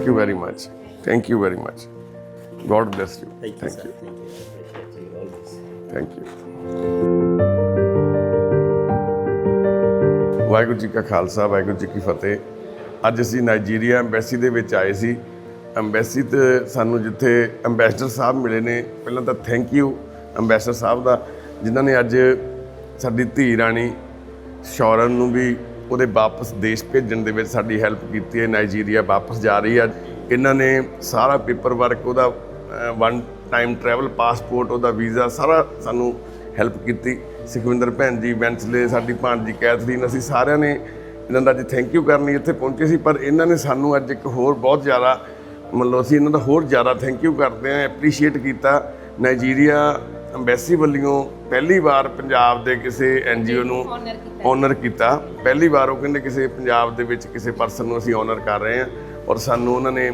Thank you very much thank you very much god bless you Thank you, thank. You. Thank you Waheguru ji ਕਾ ਖਾਲਸਾ ਵਾਹਿਗੁਰੂ ਜੀ ਕੀ ਫਤਿਹ। ਅੱਜ ਅਸੀਂ Nigeria embassy ਦੇ ਵਿੱਚ ਆਏ ਸੀ। Embassy ਤੇ ਸਾਨੂੰ ਜਿੱਥੇ ਐਮਬੈਸਡਰ ਸਾਹਿਬ ਮਿਲੇ ਨੇ ਪਹਿਲਾਂ ਤਾਂ ਥੈਂਕ ਯੂ ਐਮਬੈਸਡਰ ਸਾਹਿਬ ਦਾ ਜਿਨ੍ਹਾਂ ਨੇ ਅੱਜ ਸਾਡੀ ਧੀ ਰਾਣੀ ਸ਼ੌਰਨ ਨੂੰ ਵੀ ਉਹਦੇ ਵਾਪਸ ਦੇਸ਼ ਭੇਜਣ ਦੇ ਵਿੱਚ ਸਾਡੀ ਹੈਲਪ ਕੀਤੀ ਹੈ ਨਾਈਜੀਰੀਆ ਵਾਪਸ ਜਾ ਰਹੀ ਹੈ। ਇਹਨਾਂ ਨੇ ਸਾਰਾ ਪੇਪਰ ਵਰਕ ਉਹਦਾ ਵਨ ਟਾਈਮ ਟਰੈਵਲ ਪਾਸਪੋਰਟ ਉਹਦਾ ਵੀਜ਼ਾ ਸਾਰਾ ਸਾਨੂੰ ਹੈਲਪ ਕੀਤੀ। ਸੁਖਵਿੰਦਰ ਭੈਣ ਜੀ ਬੈਂਸਲੇ ਸਾਡੀ ਭਾਣਜੀ ਕੈਥਰੀਨ, ਅਸੀਂ ਸਾਰਿਆਂ ਨੇ ਇਹਨਾਂ ਦਾ ਅੱਜ ਥੈਂਕ ਯੂ ਕਰਨ ਲਈ ਇੱਥੇ ਪਹੁੰਚੇ ਸੀ, ਪਰ ਇਹਨਾਂ ਨੇ ਸਾਨੂੰ ਅੱਜ ਇੱਕ ਹੋਰ ਬਹੁਤ ਜ਼ਿਆਦਾ ਮੰਨ ਲਓ ਅਸੀਂ ਇਹਨਾਂ ਦਾ ਹੋਰ ਜ਼ਿਆਦਾ ਥੈਂਕ ਯੂ ਕਰਦੇ ਹਾਂ ਐਪਰੀਸ਼ੀਏਟ ਕੀਤਾ। ਨਾਈਜੀਰੀਆ ਐਮਬੈਸੀ ਵੱਲੋਂ ਪਹਿਲੀ ਵਾਰ ਪੰਜਾਬ ਦੇ ਕਿਸੇ ਐਨਜੀਓ ਨੂੰ ਓਨਰ ਕੀਤਾ। ਪਹਿਲੀ ਵਾਰ ਉਹ ਕਹਿੰਦੇ ਕਿਸੇ ਪੰਜਾਬ ਦੇ ਵਿੱਚ ਕਿਸੇ ਪਰਸਨ ਨੂੰ ਅਸੀਂ ਓਨਰ ਕਰ ਰਹੇ ਹਾਂ ਔਰ ਸਾਨੂੰ ਉਹਨਾਂ ਨੇ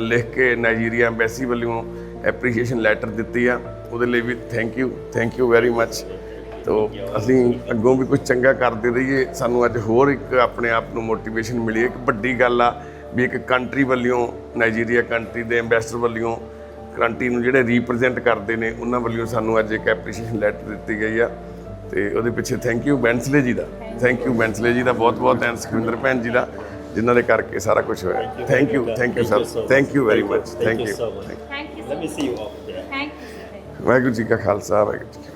ਲਿਖ ਕੇ ਨਾਈਜੀਰੀਆ ਐਮਬੈਸੀ ਵੱਲੋਂ ਐਪਰੀਸ਼ੀਏਸ਼ਨ ਲੈਟਰ ਦਿੱਤੀ ਆ। ਉਹਦੇ ਲਈ ਵੀ thank you thank you very much ਤੋ ਅਸੀਂ ਅੱਗੋਂ ਵੀ ਕੁਝ ਚੰਗਾ ਕਰਦੇ ਰਹੀਏ। ਸਾਨੂੰ ਅੱਜ ਹੋਰ ਇੱਕ ਆਪਣੇ ਆਪ ਨੂੰ ਮੋਟੀਵੇਸ਼ਨ ਮਿਲੀ ਇੱਕ ਵੱਡੀ ਗੱਲ ਆ ਵੀ ਇੱਕ ਕੰਟਰੀ ਵੱਲੋਂ ਨਾਈਜੀਰੀਆ ਕੰਟਰੀ ਦੇ ਐਮਬੈਸਡਰ ਵੱਲੋਂ ਕੰਟਰੀ ਨੂੰ ਜਿਹੜੇ ਰਿਪਰੈਜ਼ੈਂਟ ਕਰਦੇ ਨੇ ਉਹਨਾਂ ਵੱਲੋਂ ਸਾਨੂੰ ਅੱਜ ਇੱਕ ਐਪਰੀਸ਼ੀਏਸ਼ਨ ਲੈਟਰ ਦਿੱਤੀ ਗਈ ਆ ਤੇ ਉਹਦੇ ਪਿੱਛੇ ਥੈਂਕ ਯੂ ਬੈਂਸਲੇ ਜੀ ਦਾ ਥੈਂਕ ਯੂ ਬੈਂਸਲੇ ਜੀ ਦਾ ਬਹੁਤ ਬਹੁਤ ਥੈਂਕਸ ਸੁਖਵਿੰਦਰ ਭੈਣ ਜੀ ਦਾ ਜਿਨ੍ਹਾਂ ਦੇ ਕਰਕੇ ਸਾਰਾ ਕੁਝ ਹੋਇਆ thank you thank you sir thank you. Very. Much thank you. Let me see you off there. Thank you. sir. Waheguru ji ਕਾ ਖਾਲਸਾ ਵਾਹਿਗੁਰੂ ਜੀ